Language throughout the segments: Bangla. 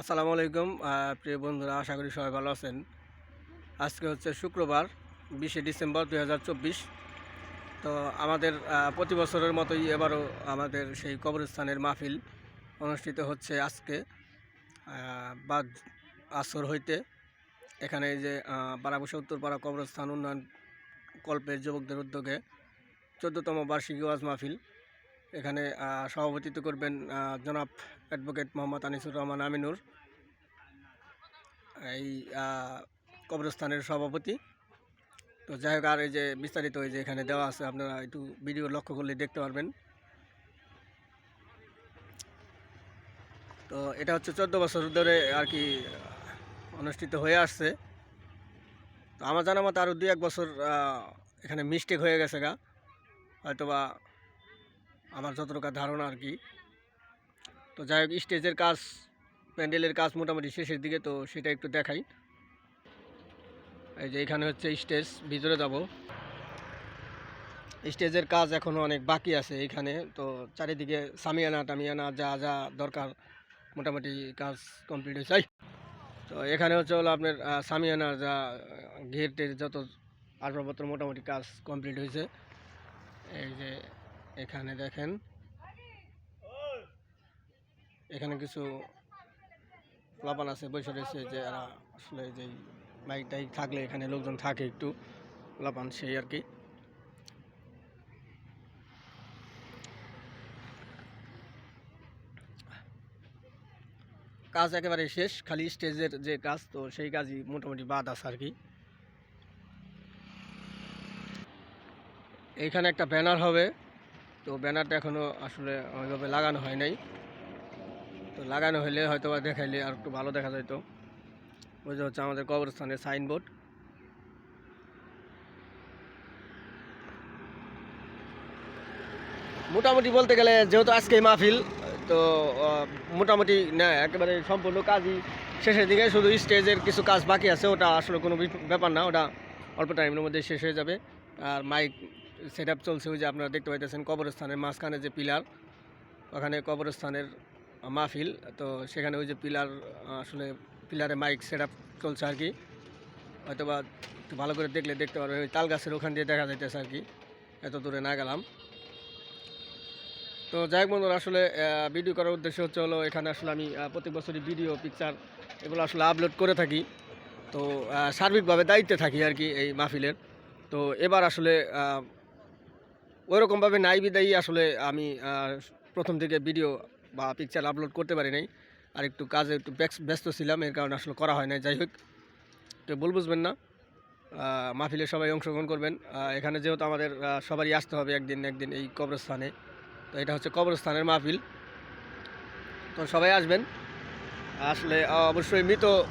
আসসালামু আলাইকুম প্রিয় বন্ধুরা, আশা করি সবাই ভালো আছেন। আজকে হচ্ছে শুক্রবার, বিশে ডিসেম্বর দু হাজার চব্বিশ। তো আমাদের প্রতি বছরের মতোই এবারও আমাদের সেই কবরস্থানের মাহফিল অনুষ্ঠিত হচ্ছে আজকে বাদ আসর হইতে। এখানে যে বারাবসা উত্তরপাড়া কবরস্থান উন্নয়ন কল্পের যুবকদের উদ্যোগে চোদ্দতম বার্ষিকী ওয়াজ মাহফিল এখানে সভাপতিত্ব করবেন জনাব অ্যাডভোকেট মোহাম্মদ আনিসুর রহমান আমিনুর। এই কবরস্থানের সভাপতি। তো যাই হোক, আর এই যে বিস্তারিত এই যে এখানে দেওয়া আছে, আপনারা একটু ভিডিও লক্ষ্য করলে দেখতে পারবেন। তো এটা হচ্ছে চোদ্দ বছর ধরে আর কি অনুষ্ঠিত হয়ে আসছে। তো আমার জানা মতো আরও দুই এক বছর এখানে মিস্টেক হয়ে গেছে গা। হয়তোবা আমার যতটুকু ধারণা আর কি। তো যাই হোক, স্টেজের কাজ, প্যান্ডেলের কাজ মোটামুটি শেষের দিকে, তো সেটা একটু দেখাই। এই যে এখানে হচ্ছে স্টেজ, ভিতরে যাব। স্টেজের কাজ এখনও অনেক বাকি আছে এখানে, তো চারিদিকে সামিয়ানা টামিয়ানা যা যা দরকার, মোটামুটি কাজ কমপ্লিট হয়েছে! তো এখানে হচ্ছে হলো আপনার সামিয়ানা যা গেটের যত আসবাবপত্র মোটামুটি কাজ কমপ্লিট হয়েছে। এই যে এখানে দেখেন। এখানে কিছু প্লাবান আছে বসে রয়েছে যে আসলে যে বাইক টাইক থাকলে এখানে লোকজন থাকে একটু প্লাবান সেই আর কি। কাজ একেবারে শেষ, খালি স্টেজের যে কাজ, তো সেই কাজই মোটামুটি বাদ আছে আর কি। এইখানে একটা ব্যানার হবে তো ব্যানারটা এখনও আসলে ওইভাবে লাগানো হয় নাই। তো লাগানো হলে হয়তো বা দেখাইলে আর একটু ভালো দেখা যেত ওই যে হচ্ছে আমাদের কবরস্থানের সাইনবোর্ড। মোটামুটি বলতে গেলে যেহেতু আজকে মাহফিল, তো মোটামুটি, না, একেবারে সম্পূর্ণ কাজই শেষের দিকে। শুধু স্টেজের কিছু কাজ বাকি আছে, ওটা আসলে কোনো ব্যাপার না, ওটা অল্প টাইমের মধ্যে শেষ হয়ে যাবে। আর মাইক সেট আপ চলছে ওই যে আপনারা দেখতে পাইতেছেন কবরস্থানের মাঝখানে যে পিলার ওখানে কবরস্থানের মাহফিল। তো সেখানে ওই যে পিলার আসলে পিলারে মাইক সেট চলছে আর কি। হয়তো বা একটু ভালো করে দেখলে দেখতে পারবেন ওই তাল গাছের ওখান দিয়ে দেখা যাইতেছে আর কি। এত দূরে না গেলাম। তো যাই হোক বন্ধুরা আসলে ভিডিও করার উদ্দেশ্য হচ্ছে হলো এখানে আসলে আমি আহ, প্রতি বছরই ভিডিও পিকচার এগুলো আসলে আপলোড করে থাকি। তো সার্বিকভাবে দায়িত্বে থাকি আর কি এই মাহফিলের। তো এবার আসলে ওইরকমভাবে নাই বিদায়ী। আসলে আমি প্রথম থেকে ভিডিও বা পিকচার আপলোড করতে পারি নাই। আর একটু কাজে একটু ব্যস- ব্যস্ত ছিলাম, এর কারণে আসলে করা হয় নাই। যাই হোক, তো ভুল বুঝবেন না। মাহফিলে সবাই অংশগ্রহণ করবেন। এখানে যেহেতু আমাদের সবারই আসতে হবে একদিন একদিন এই কবরস্থানে। তো এটা হচ্ছে কবরস্থানের মাহফিল। তো সবাই আসবেন। আসলে অবশ্যই মৃত,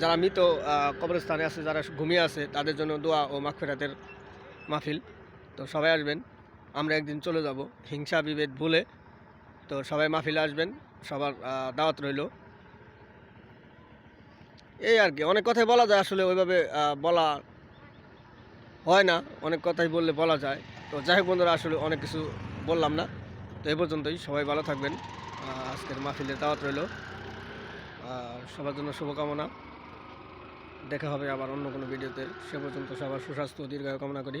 যারা মৃত কবরস্থানে আছে, যারা ঘুমিয়ে আছে, তাদের জন্য দোয়া ও মাগফিরাতের মাহফিল। তো সবাই আসবেন। আমরা একদিন চলে যাব। হিংসা, বিভেদ ভুলে। তো সবাই মাহফিলে আসবেন। সবার দাওয়াত রইল। এই আর কি, অনেক কথাই বলা যায় আসলে, ওইভাবে বলা হয় না। অনেক কথাই বললে বলা যায়। তো যাই হোক বন্ধুরা, আসলে অনেক কিছু বললাম না। তো এই পর্যন্তই, সবাই ভালো থাকবেন। আজকের মাহফিলের দাওয়াত রইল। সবার জন্য শুভকামনা। দেখা হবে আবার অন্য কোনো ভিডিওতে। সে পর্যন্ত সবার সুস্বাস্থ্য দীর্ঘায়ু কামনা করি।